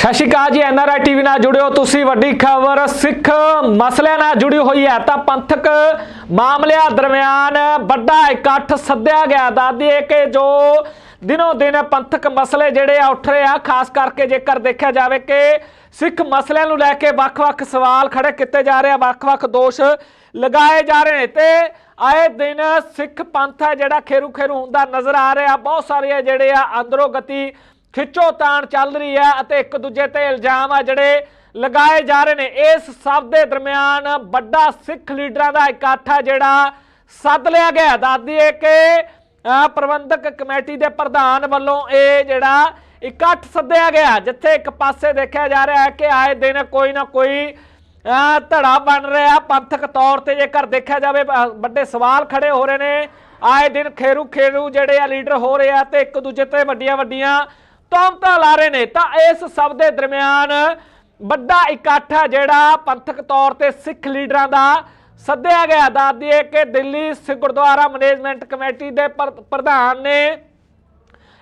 ਸਤਿ ਸ਼੍ਰੀ ਅਕਾਲ ਜੀ NRI TV ਨਾਲ ਜੁੜਿਓ ਤੁਸੀਂ, ਵੱਡੀ ਖਬਰ, ਸਿੱਖ ਮਸਲਿਆਂ ਨਾਲ ਜੁੜੀ ਹੋਈ ਹੈ। ਤਾਂ ਪੰਥਕ ਮਾਮਲਿਆਂ ਦਰਮਿਆਨ ਵੱਡਾ ਇਕੱਠ ਸੱਦਿਆ ਗਿਆ। ਦਾਦੀਏ ਕਿ ਜੋ ਦਿਨੋ ਦਿਨ ਪੰਥਕ ਮਸਲੇ ਜਿਹੜੇ ਆ, ਉੱਠ ਰਹੇ ਆ, ਖਾਸ ਕਰਕੇ ਜੇਕਰ ਦੇਖਿਆ ਜਾਵੇ ਕਿ ਸਿੱਖ ਮਸਲਿਆਂ ਨੂੰ ਲੈ ਕੇ ਵੱਖ-ਵੱਖ ਸਵਾਲ ਖੜੇ ਕੀਤੇ ਜਾ ਰਹੇ ਆ, ਵੱਖ-ਵੱਖ ਦੋਸ਼ ਲਗਾਏ ਜਾ ਰਹੇ ਨੇ। ਤੇ ਆਏ ਦਿਨ ਸਿੱਖ ਪੰਥ ਹੈ ਜਿਹੜਾ ਖੇਰੂ ਖੇਰੂ ਹੁੰਦਾ ਨਜ਼ਰ ਆ ਰਿਹਾ। ਬਹੁਤ ਸਾਰੇ ਜਿਹੜੇ ਆ, ਅੰਦਰੋਂ ਗਤੀ ਖਿੱਚੋ ਤਾਣ ਚੱਲ ਰਹੀ ਹੈ ਅਤੇ ਇੱਕ ਦੂਜੇ ਤੇ ਇਲਜ਼ਾਮ ਆ ਜਿਹੜੇ ਲਗਾਏ ਜਾ ਰਹੇ ਨੇ। ਇਸ ਸਭ ਦੇ ਦਰਮਿਆਨ ਵੱਡਾ ਸਿੱਖ ਲੀਡਰਾਂ ਦਾ ਇਕੱਠ ਹੈ ਜਿਹੜਾ ਸੱਦ ਲਿਆ ਗਿਆ। ਦੱਸਦੀਏ ਕਿ ਪ੍ਰਬੰਧਕ ਕਮੇਟੀ ਦੇ ਪ੍ਰਧਾਨ ਵੱਲੋਂ ਇਹ ਜਿਹੜਾ ਇਕੱਠ ਸੱਦਿਆ ਗਿਆ ਜਿੱਥੇ ਇੱਕ ਪਾਸੇ ਦੇਖਿਆ ਜਾ ਰਿਹਾ ਹੈ ਕਿ ਆਏ ਦਿਨ ਕੋਈ ਨਾ ਕੋਈ ਅਹ, ਧੜਾ ਬਣ ਰਿਹਾ। ਪੰਥਕ ਤੌਰ ਤੇ ਜੇਕਰ ਦੇਖਿਆ ਜਾਵੇ ਵੱਡੇ ਸਵਾਲ ਖੜੇ ਹੋ ਰਹੇ ਨੇ। ਆਏ ਦਿਨ ਖੇਰੂ ਖੇਰੂ ਜਿਹੜੇ ਆ ਲੀਡਰ ਹੋ ਰਹੇ ਆ ਤੇ ਇੱਕ ਦੂਜੇ ਤੇ ਵੱਡੀਆਂ ਵੱਡੀਆਂ ਤੌਮਤਾਂ ਲਾ ਰਹੇ ਨੇ। ਤਾਂ ਇਸ ਸਭ ਦੇ ਦਰਮਿਆਨ ਵੱਡਾ ਇਕੱਠ ਹੈ ਜਿਹੜਾ ਪੰਥਕ ਤੌਰ ਤੇ ਸਿੱਖ ਲੀਡਰਾਂ ਦਾ ਸੱਦਿਆ ਗਿਆ। ਦੱਸ ਕਿ ਦਿੱਲੀ ਸਿੱਖ ਗੁਰਦੁਆਰਾ ਮੈਨੇਜਮੈਂਟ ਕਮੇਟੀ ਦੇ ਪ੍ਰ- ਪ੍ਰਧਾਨ ਨੇ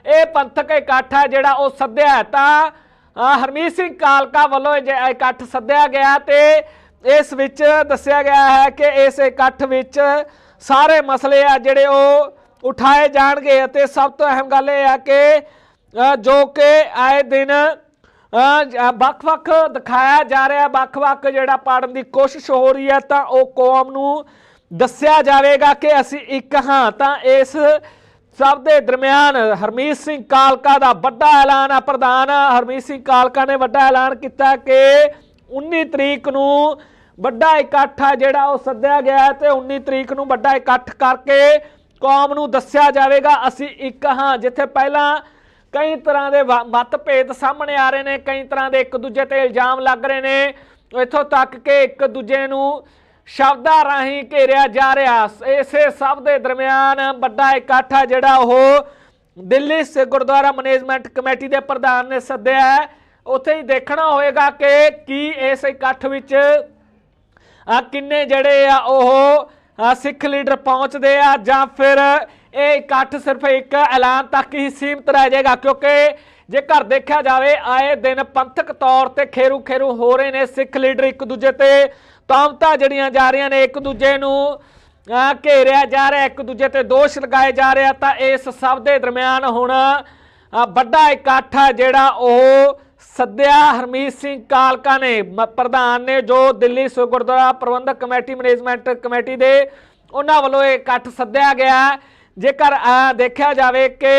ਇਹ ਪੰਥਕ ਇਕੱਠ ਹੈ ਜਿਹੜਾ ਉਹ ਸੱਦਿਆ ਤਾਂ ਹਰਮੀਤ ਸਿੰਘ ਕਾਲਕਾ ਵੱਲੋਂ ਇਹ ਜੇ ਇਕੱਠ ਸੱਦਿਆ ਗਿਆ ਤੇ ਇਸ ਵਿੱਚ ਦੱਸਿਆ ਗਿਆ ਹੈ ਕਿ ਇਸ ਇਕੱਠ ਵਿੱਚ ਸਾਰੇ ਮਸਲੇ ਆ ਜਿਹੜੇ ਉਹ ਉਠਾਏ ਜਾਣਗੇ ਅਤੇ ਸਭ ਤੋਂ ਅਹਿਮ ਗੱਲ ਇਹ ਹੈ ਕਿ ਜੋ ਕਿ ਆਏ ਦਿਨ ਵੱਖ-ਵੱਖ ਦਿਖਾਇਆ ਜਾ ਰਿਹਾ, ਵੱਖ-ਵੱਖ ਜਿਹੜਾ ਪਾੜਨ ਦੀ ਕੋਸ਼ਿਸ਼ ਹੋ ਰਹੀ ਹੈ, ਤਾਂ ਉਹ ਕੌਮ ਨੂੰ ਦੱਸਿਆ ਜਾਵੇਗਾ ਕਿ ਅਸੀਂ ਇੱਕ ਹਾਂ। ਤਾਂ ਇਸ ਸਭ ਦੇ ਦਰਮਿਆਨ ਹਰਮੀਤ ਸਿੰਘ ਕਾਲਕਾ ਦਾ ਵੱਡਾ ਐਲਾਨ ਆ, ਪ੍ਰਧਾਨ ਹਰਮੀਤ ਸਿੰਘ ਕਾਲਕਾ ਨੇ ਵੱਡਾ ਐਲਾਨ ਕੀਤਾ ਕਿ 19 ਤਰੀਕ ਨੂੰ ਵੱਡਾ ਇਕੱਠ ਆ ਜਿਹੜਾ ਉਹ ਸੱਦਿਆ ਗਿਆ ਹੈ, ਤੇ 19 ਤਰੀਕ ਨੂੰ ਵੱਡਾ ਇਕੱਠ ਕਰਕੇ ਕੌਮ ਨੂੰ ਦੱਸਿਆ ਜਾਵੇਗਾ, ਅਸੀਂ ਇੱਕ ਹਾਂ। ਜਿੱਥੇ ਪਹਿਲਾਂ ਕਈ ਤਰ੍ਹਾਂ ਦੇ ਵਾ- ਮਤਭੇਦ ਸਾਹਮਣੇ ਆ ਰਹੇ ਨੇ, ਕਈ ਤਰ੍ਹਾਂ ਦੇ ਇੱਕ ਦੂਜੇ ਤੇ ਇਲਜ਼ਾਮ ਲੱਗ ਰਹੇ ਨੇ। ਇੱਥੋਂ ਤੱਕ ਕਿ ਇੱਕ ਦੂਜੇ ਨੂੰ ਸ਼ਬਦਾਂ ਰਾਹੀਂ ਘੇਰਿਆ ਜਾ ਰਿਹਾ। ਇਸੇ ਸਭ ਦੇ ਦਰਮਿਆਨ ਵੱਡਾ ਇਕੱਠ ਆ ਜਿਹੜਾ ਉਹ ਦਿੱਲੀ ਸੇ ਗੁਰਦੁਆਰਾ ਮੈਨੇਜਮੈਂਟ ਕਮੇਟੀ ਦੇ ਪ੍ਰਧਾਨ ਨੇ ਸੱਦਿਆ ਹੈ। ਉੱਥੇ ਹੀ ਦੇਖਣਾ ਹੋਏਗਾ ਕਿ ਕੀ ਇਸ ਇਕੱਠ ਵਿੱਚ ਕਿੰਨੇ ਜਿਹੜੇ ਆ ਉਹ ਸਿੱਖ ਲੀਡਰ ਪਹੁੰਚਦੇ ਆ ਜਾਂ ਫਿਰ ਇਹ ਇਕੱਠ ਸਿਰਫ ਇੱਕ ਐਲਾਨ ਤੱਕ ਹੀ ਸੀਮਤ ਰਹਿ ਜਾਏਗਾ, ਕਿਉਂਕਿ ਜੇਕਰ ਦੇਖਿਆ ਜਾਵੇ, ਆਏ ਦਿਨ ਪੰਥਕ ਤੌਰ ਤੇ ਖੇਰੂ ਖੇਰੂ ਹੋ ਰਹੇ ਨੇ ਸਿੱਖ ਲੀਡਰ ਇੱਕ ਦੂਜੇ ਤੇ। ਤਾਮਤਾ ਜਿਹੜੀਆਂ ਜਾ ਰਹੀਆਂ ਨੇ, ਇੱਕ ਦੂਜੇ ਨੂੰ ਘੇਰਿਆ ਜਾ ਰਿਹਾ, ਇੱਕ ਦੂਜੇ ਤੇ ਦੋਸ਼ ਲਗਾਏ ਜਾ ਰਿਹਾ, ਤਾਂ ਇਸ ਸਭ ਦੇ ਦਰਮਿਆਨ ਹੁਣ ਵੱਡਾ ਇਕੱਠ ਆ ਜਿਹੜਾ ਉਹ ਸੱਦਿਆ ਹਰਮੀਤ ਸਿੰਘ ਕਾਲਕਾ ਨੇ। ਮ- ਪ੍ਰਧਾਨ ਨੇ ਜੋ ਦਿੱਲੀ ਗੁਰਦੁਆਰਾ ਪ੍ਰਬੰਧਕ ਕਮੇਟੀ, ਮੈਨੇਜਮੈਂਟ ਕਮੇਟੀ ਦੇ ਉਹਨਾਂ ਵੱਲੋਂ ਇਹ ਇਕੱਠ ਸੱਦਿਆ ਗਿਆ। ਜੇਕਰ ਦੇਖਿਆ ਜਾਵੇ ਕਿ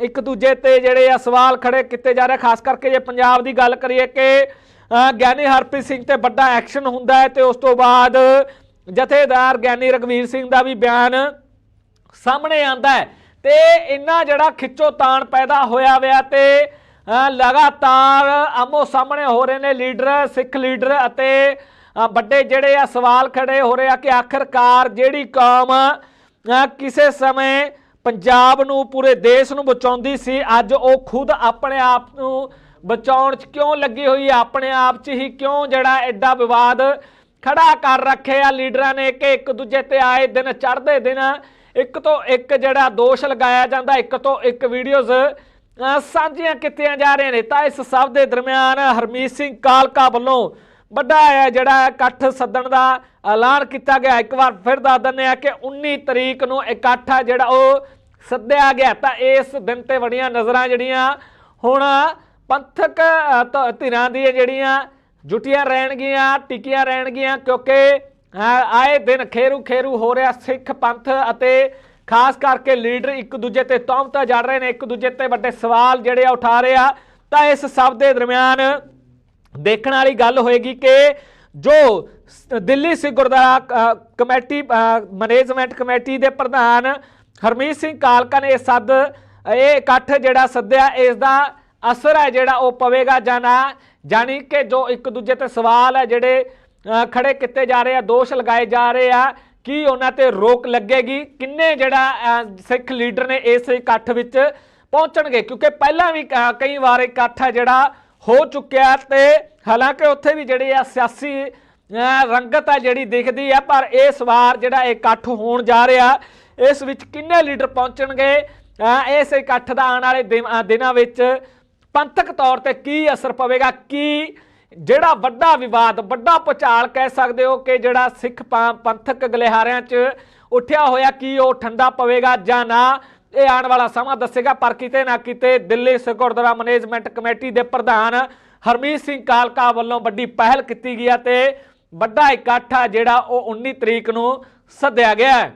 ਇੱਕ ਦੂਜੇ ਤੇ ਜਿਹੜੇ ਆ ਸਵਾਲ ਖੜੇ ਕੀਤੇ ਜਾ ਰਹੇ ਖਾਸ ਕਰਕੇ ਜੇ ਪੰਜਾਬ ਦੀ ਗੱਲ ਕਰੀਏ ਕਿ ਗਿਆਨੀ ਹਰਪ੍ਰੀਤ ਸਿੰਘ ਤੇ ਵੱਡਾ ਐਕਸ਼ਨ ਹੁੰਦਾ ਹੈ ਤੇ ਉਸ ਤੋਂ ਬਾਅਦ ਜਥੇਦਾਰ ਗਿਆਨੀ ਰਗਵੀਰ ਸਿੰਘ ਦਾ ਵੀ ਬਿਆਨ ਸਾਹਮਣੇ ਆਂਦਾ ਹੈ। ਤੇ ਇੰਨਾ ਜਿਹੜਾ ਖਿੱਚੋ ਤਾਣ ਪੈਦਾ ਹੋਇਆ ਵਿਆ ਤੇ ਲਗਾਤਾਰ ਆਮੋ ਸਾਹਮਣੇ ਹੋ ਰਹੇ ਨੇ ਲੀਡਰ, ਸਿੱਖ ਲੀਡਰ ਅਤੇ ਵੱਡੇ ਜਿਹੜੇ ਆ ਸਵਾਲ ਖੜੇ ਹੋ ਰਹੇ ਆ ਕਿ ਆਖਰਕਾਰ ਜਿਹੜੀ ਕੌਮ ਕਿਸੇ ਸਮੇਂ ਪੰਜਾਬ ਨੂੰ, ਪੂਰੇ ਦੇਸ਼ ਨੂੰ ਬਚਾਉਂਦੀ ਸੀ, ਅੱਜ ਉਹ ਖੁਦ ਆਪਣੇ ਆਪ ਨੂੰ ਬਚਾਉਣ 'ਚ ਕਿਉਂ ਲੱਗੀ ਹੋਈ ਹੈ ਆਪਣੇ ਆਪ 'ਚ ਹੀ ਕਿਉਂ ਜਿਹੜਾ ਐਡਾ ਵਿਵਾਦ ਖੜਾ ਕਰ ਰੱਖਿਆ? ਲੀਡਰਾਂ ਨੇ ਕਿ ਇੱਕ ਦੂਜੇ ਤੇ ਆਏ ਦਿਨ ਚੜ੍ਹਦੇ ਦਿਨ ਇੱਕ ਤੋਂ ਇੱਕ ਜਿਹੜਾ ਦੋਸ਼ ਲਗਾਇਆ ਜਾਂਦਾ, ਇੱਕ ਤੋਂ ਇੱਕ ਵੀਡੀਓਜ਼ ਸਾਂਝੀਆਂ ਕੀਤੀਆਂ ਜਾ ਰਹੀਆਂ ਨੇ। ਤਾਂ ਇਸ ਸਭ ਦੇ ਦਰਮਿਆਨ ਹਰਮੀਤ ਸਿੰਘ ਕਾਲਕਾ ਵੱਲੋਂ ਵੱਡਾ ਹੈ ਜਿਹੜਾ ਇਕੱਠ ਸੱਦਣ ਦਾ ਐਲਾਨ ਕੀਤਾ ਗਿਆ। ਇੱਕ ਵਾਰ ਫਿਰ ਦੱਸ ਦਿੰਦੇ ਆ ਕਿ 19 ਤਰੀਕ ਨੂੰ ਇਕੱਠ ਆ ਜਿਹੜਾ ਉਹ ਸੱਦਿਆ ਗਿਆ। ਤਾਂ ਇਸ ਦਿਨ ਤੇ ਬੜੀਆਂ ਨਜ਼ਰਾਂ ਜਿਹੜੀਆਂ ਹੁਣ ਪੰਥਕ ਧਿਰਾਂ ਦੀਆਂ ਜਿਹੜੀਆਂ ਜੁਟੀਆਂ ਰਹਿਣਗੀਆਂ, ਟਿਕੀਆਂ ਰਹਿਣਗੀਆਂ ਕਿਉਂਕਿ ਆਏ ਦਿਨ ਖੇਰੂ ਖੇਰੂ ਹੋ ਰਿਹਾ ਸਿੱਖ ਪੰਥ ਅਤੇ ਖਾਸ ਕਰਕੇ ਲੀਡਰ ਇੱਕ ਦੂਜੇ ਤੇ ਤੌਮਤਾ ਜੜ ਰਹੇ ਨੇ, ਇੱਕ ਦੂਜੇ ਤੇ ਵੱਡੇ ਸਵਾਲ ਜਿਹੜੇ ਆ ਉਠਾ ਰਹੇ ਆ। ਤਾਂ ਇਸ ਸਭ ਦੇ ਦਰਮਿਆਨ ਦੇਖਣ ਵਾਲੀ ਗੱਲ ਹੋਏਗੀ ਕਿ ਜੋ Delhi Sikh Gurdwara committee management committee ਦੇ ਪ੍ਰਧਾਨ ਹਰਮੀਤ ਸਿੰਘ ਕਾਲਕਾ ਨੇ ਇਹ ਸੱਦ ਇਹ ਇਕੱਠ ਜਿਹੜਾ ਸੱਦਿਆ ਇਸ ਦਾ ਅਸਰ ਹੈ ਜਿਹੜਾ ਉਹ ਪਵੇਗਾ ਜਾਂ ਨਾ ਜਾਣੀ ਕਿ ਜੋ ਇੱਕ ਦੂਜੇ ਤੇ ਸਵਾਲ ਹੈ ਜਿਹੜੇ ਅ, ਖੜੇ ਕੀਤੇ ਜਾ ਰਹੇ ਆ ਦੋਸ਼ ਲਗਾਏ ਜਾ ਰਹੇ ਆ ਕੀ ਉਹਨਾਂ ਤੇ ਰੋਕ ਲੱਗੇਗੀ ਕਿੰਨੇ ਜਿਹੜਾ ਸਿੱਖ ਲੀਡਰ ਨੇ ਇਸ ਇਕੱਠ ਵਿੱਚ ਪਹੁੰਚਣਗੇ ਕਿਉਂਕਿ ਪਹਿਲਾਂ ਵੀ ਕ- ਕਈ ਵਾਰ ਇਕੱਠ ਹੈ ਜਿਹੜਾ ਹੋ ਚੁੱਕਿਆ ਤੇ ਹਾਲਾਂਕਿ ਉੱਥੇ ਵੀ ਜਿਹੜੇ ਆ ਸਿਆਸੀ ਰੰਗਤ ਆ ਜਿਹੜੀ ਦਿਖਦੀ ਆ, ਪਰ ਇਸ ਵਾਰ ਜਿਹੜਾ ਇਕੱਠ ਹੋਣ ਜਾ ਰਿਹਾ, ਇਸ ਵਿੱਚ ਕਿੰਨੇ ਲੀਡਰ ਪਹੁੰਚਣਗੇ? ਇਸ ਇਕੱਠ ਦਾ ਆਉਣ ਵਾਲੇ ਦਿਨਾਂ ਵਿੱਚ ਪੰਥਕ ਤੌਰ ਤੇ ਕੀ ਅਸਰ ਪਵੇਗਾ? ਕੀ ਜਿਹੜਾ ਵੱਡਾ ਵਿਵਾਦ, ਵੱਡਾ ਪਚਾਲ ਕਹਿ ਸਕਦੇ ਹੋ ਕਿ ਜਿਹੜਾ ਸਿੱਖ ਪੰਥਕ ਗਲਿਹਾਰਿਆਂ 'ਚ ਉੱਠਿਆ ਹੋਇਆ, ਕੀ ਉਹ ਠੰਡਾ ਪਵੇਗਾ ਜਾਂ ਨਾ? ਇਹ ਆਉਣ ਵਾਲਾ ਸਮਾਂ ਦੱਸੇਗਾ, ਪਰ ਕਿਤੇ ਨਾ ਕਿਤੇ ਦਿੱਲੀ ਸਿੱਖ ਗੁਰਦੁਆਰਾ ਮੈਨੇਜਮੈਂਟ ਕਮੇਟੀ ਦੇ ਪ੍ਰਧਾਨ ਹਰਮੀਤ ਸਿੰਘ ਕਾਲਕਾ ਵੱਲੋਂ ਵੱਡੀ ਪਹਿਲ ਕੀਤੀ ਗਈ ਹੈ ਤੇ ਵੱਡਾ ਇਕੱਠ ਆ ਜਿਹੜਾ ਉਹ 19 ਤਰੀਕ ਨੂੰ ਸੱਦਿਆ ਗਿਆ ਹੈ।